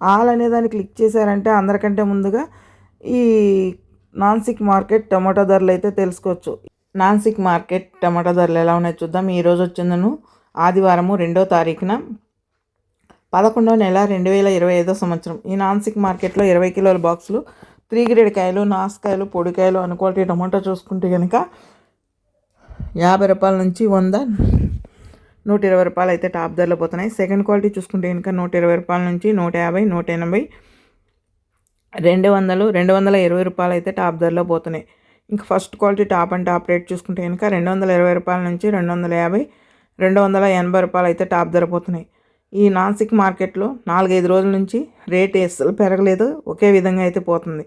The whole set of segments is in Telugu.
ఆల్ అనే దాన్ని క్లిక్ చేశారంటే అందరికంటే ముందుగా ఈ నాన్సిక్ మార్కెట్ టమాటో ధరలు అయితే తెలుసుకోవచ్చు. నాన్సిక్ మార్కెట్ టమాటో ధరలు ఎలా ఉన్నాయో చూద్దాం. ఈరోజు వచ్చిందను ఆదివారము రెండో తారీఖున పదకొండో నెల రెండు వేల ఇరవై ఐదో సంవత్సరం. ఈ నాన్సిక్ మార్కెట్లో ఇరవై కిలోల బాక్సులు త్రీ గ్రేడ్ కాయలు నాసుకాయలు పొడికాయలు అనుకోటి క్వాలిటీ టమాటో చూసుకుంటే కనుక యాభై రూపాయల నుంచి వంద నూట ఇరవై రూపాయలు అయితే టాప్ ధరలో పోతున్నాయి. సెకండ్ క్వాలిటీ చూసుకుంటే ఇంకా నూట ఇరవై రూపాయల నుంచి నూట యాభై నూట ఎనభై రెండు వందలు రెండు వందల ఇరవై రూపాయలు అయితే టాప్ ధరలో పోతున్నాయి. ఇంకా first quality top and top rate చూసుకుంటే కనుక రెండు వందల ఇరవై రూపాయల నుంచి రెండు వందల యాభై రెండు వందల ఎనభై రూపాయలు అయితే టాప్ ధర పోతున్నాయి. ఈ నాన్సిక్ మార్కెట్లో నాలుగైదు రోజుల నుంచి రేట్ అసలు పెరగలేదు. ఒకే విధంగా అయితే పోతుంది.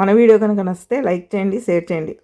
మన వీడియో కనుక నచ్చితే లైక్ చేయండి షేర్ చేయండి.